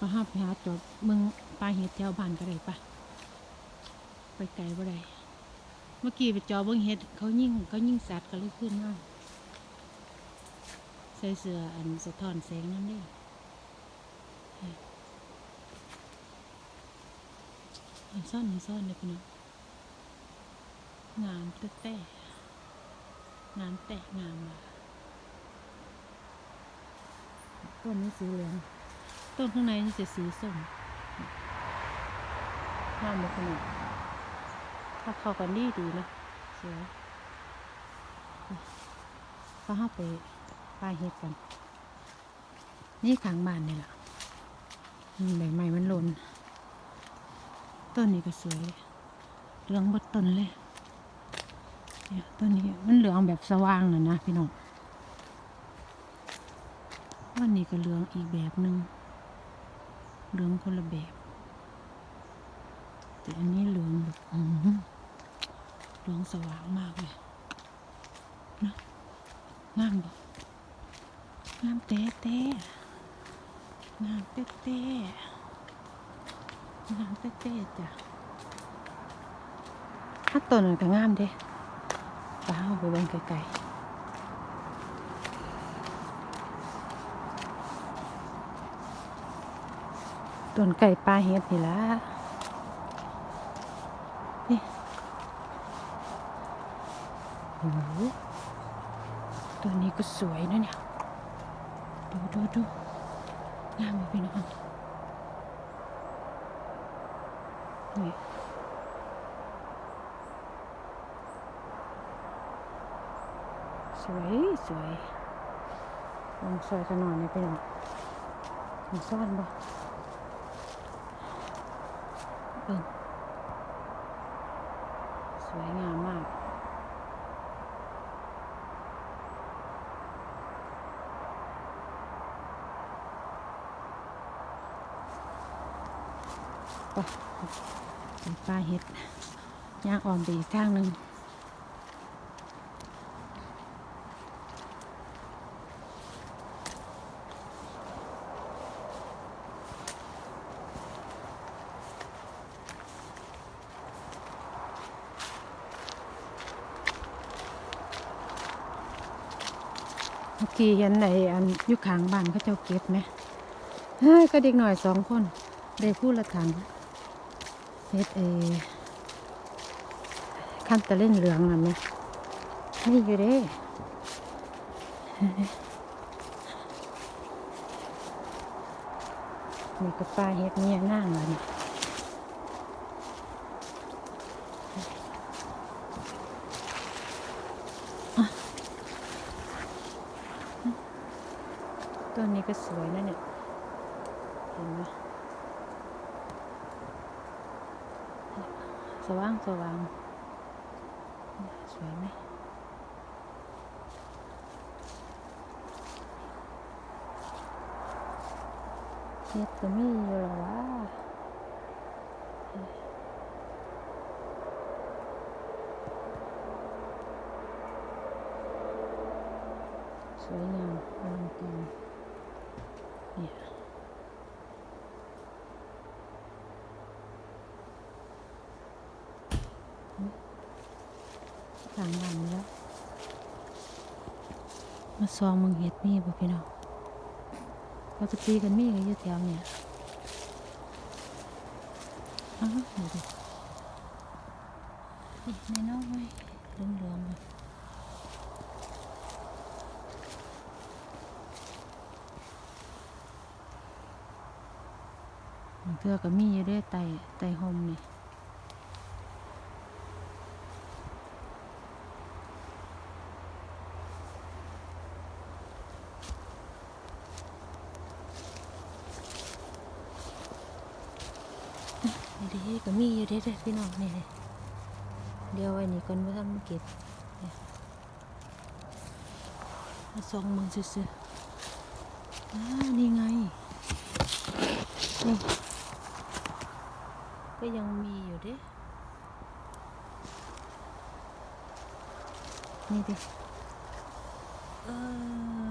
มาหาไปหาจอบเมืองปลาเห็ดแถวบ้านก็ได้ปะไปไกลบ่ได้เมื่อกี้ไปจอเบิ่งเห็ดเขายิ่งเขายิ่งสัตว์ก็เลยขึ้นมาใส่เสื้ออันสะท้อนแสงนั่นเด้อันซ่อนอันซ่อนเลยพี่น้องงามแต่แต่งามแต่งามว่ะต้นนี้สีเหลือง ต้นข้างในนี่จะสีส้มงามเลยขนาดถ้าเข้ากันดีดีนะสวยก็ห้าไปปลายเห็ดกัน นี่ขางบานนี่แหละอืมใบไม้มันหล่น ต้นนี้ก็สวยเลยเหลืองบดต้นเลยเนี่ยต้นนี้มันเหลืองแบบสว่างนะนะพี่น้องวันนี้ก็เหลืองอีกแบบหนึ่ง เหลืองคนละแบบ แต่อันนี้เหลืองแบบอืมเหลืองสว่างมากเลยนะงามบ่งามเต้เต้งามเต้เต้งามเต้เต้จ้ะถ้าต้นนั้นก็งามเด้ป้าเอาไปเบิ่งไกลๆ ต้นไก่ปลาเห็ดนี่ละนี่โอ้โหตัวนี้ก็สวยนะเนี่ย ดูดูดูงามไหมพี่น้องนี่สวยสวยลองซอยกันหน่อยนะพี่น้องมันซ่อนบ่ เบิ่งสวยงามมาก ไปไปลาเห็ดย่างอ่อนไปอีกทางหนึ่ง เมื่อกี้เห็นในอันยุคางบ้านเขาเจ้าเก็บไหมก็เด็กหน่อยสองคนได้พูดละถังเฮ็ดเอขั้นตะเล่นเหลืองน่ะไหมนี่อยู่เด้นี่ก็ปลาเฮ็ดเนี่ยนั่งเลยนี่อะต้นนี้ ก็สวยนะเนี่ย เห็นไหมสว่างสว่างสวยไหมเฮ็ดก็มีอยู่แล้วะสวยงามอลังการเนี่ย หลังบ้านแล้ว มาซองมึงเห็ดมีบ่พี่น้องปกติกันมีก็อยู่แถวเนี่ยอ้าวนี่ดินี่แม่น้อยเหลืองๆเลยบางเทือก็มีอยู่ด้อไตไตหมนี่นี่ดิก็มีอยู่เด้อพี่น้องนี่เดี๋ยวไว้นี่ก่อนว่าทำเก็บมาส่องมึงซื่อๆอ่านี่ไงนี่ ก็ยังมีอยู่ดินี่ดิ เอ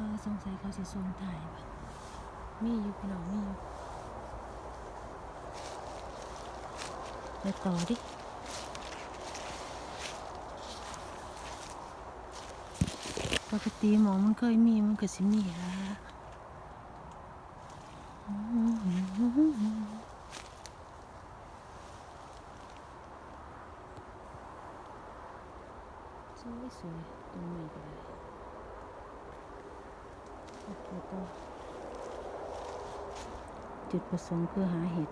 อสงสัยเขาจะส่งถ่ายปะมีอยู่พี่น้องมีอยู่ไปต่อดิปกติหมอมันเคยมีมันก็สิมีอะไร สวยสวยตรงนี้ก็ได้โอเคต่อจุดประสงค์คือหาเห็ด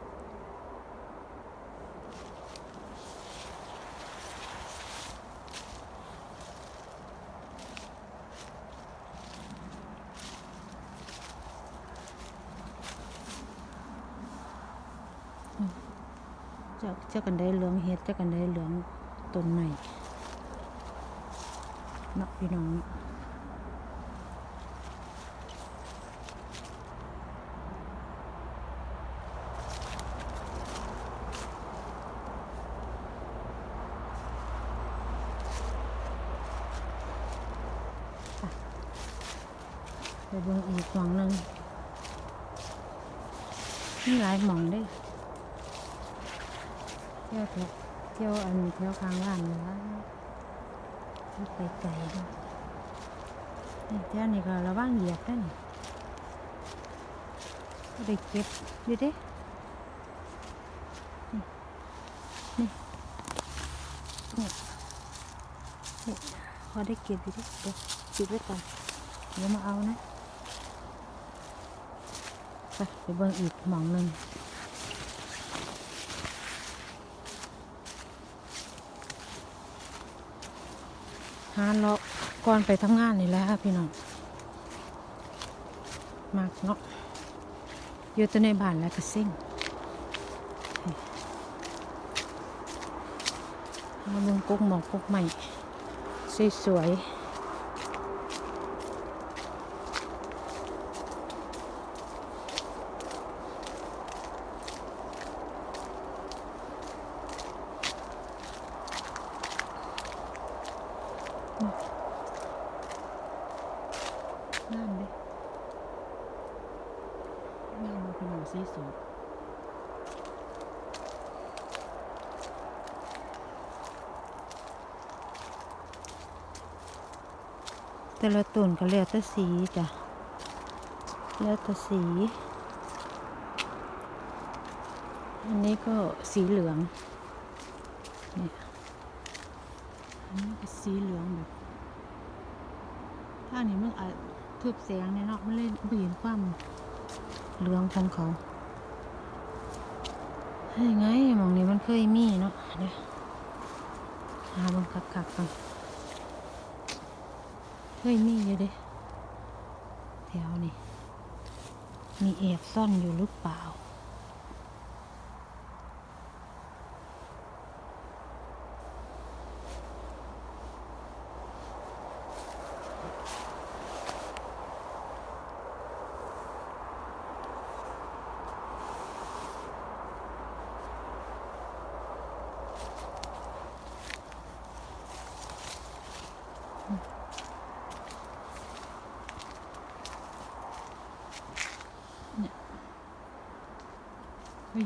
เจ้าเจ้ากันได้เหลืองเฮ็ดเจ้ากันได้เหลืองต้นใหม่ เนาะพี่น้องเนาะไปเบิ่งอีกหวังหนึ่งมีหลายหมองด้อเที่ยวเที่ยวอันแถวข้างบ้านนี่ละ ไปไกลเนาะนี่เที่ยวนี่ก็ระวังเหยียบได้นี่ก็ได้เก็บดูเด้นี่นี่นี่พอได้เก็บดูดิเดี๋ยวปิดไว้ก่อนเดี๋ยวมาเอานะ ไปไปเบิ่งอีกหมองหนึ่ง หาเลาะก่อนไปทำงานนี่แหละพี่น้องมากเนาะอยู่ตัวในบ้านแล้วก็ซิ่งมาเมืองกุ๊กหมอกกุ๊กใหม่สวยๆงามเลยงามมาพี่น้องสีสวย แต่ละต้นก็แล้วแต่สีจ้ะแล้วแต่สี อันนี้ก็สีเหลืองเนี่ยอันนี้ก็สีเหลืองแบบถ้านี่มันอาจทึบแสงเนี่ยเนาะมันเล่นไม่เห็นความเหลืองของเขาเฮ้ยไงมองนี้มันเคยมีเนาะเดี๋ยวหาบังคักคักๆกัน เคยมีอยู่เด้แถวนี้มีแอบซ่อนอยู่หรือเปล่า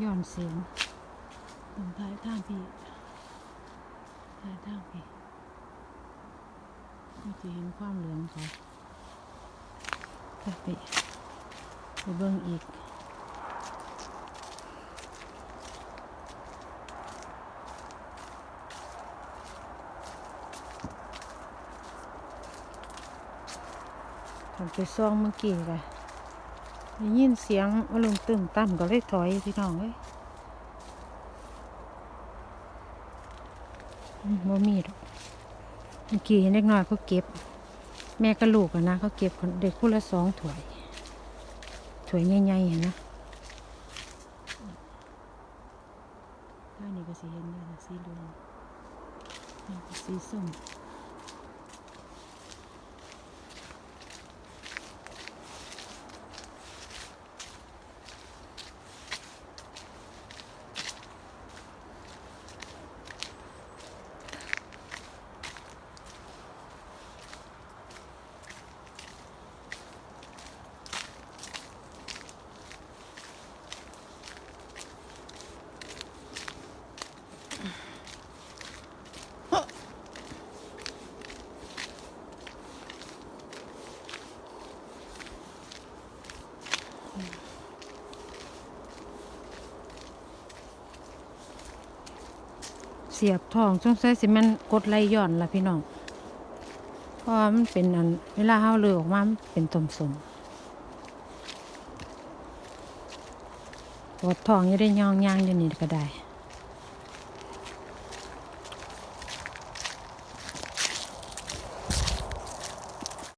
ย้อนเสียงตรงท้ายทางพี่ท้ายทางพี่ก็จะเห็นความเหลืองเขาไปไปเบิ่งอีกทำไปซ่องเมื่อกี้ค่ะ ได้ยินเสียงว่าลุงตึงตั้มก็เลยถอยพี่น้องเลยอืมบ่มีดอกเมื่อกี้เล็กน้อยเขาเก็บ แม่กับลูกนะเขาเก็บเด็กคู่ละสองถ้วยถ้วยใหญ่ๆเห็นนะ เสียบทองสงสัยสิแมันกดไหลย้อนละพี่น้องเพราะมันเป็นอันเวลาเฮาเลยออกมามันเป็นตมสมปวดทองอยู่ได้ยองยางอยู่นี่ก็ได้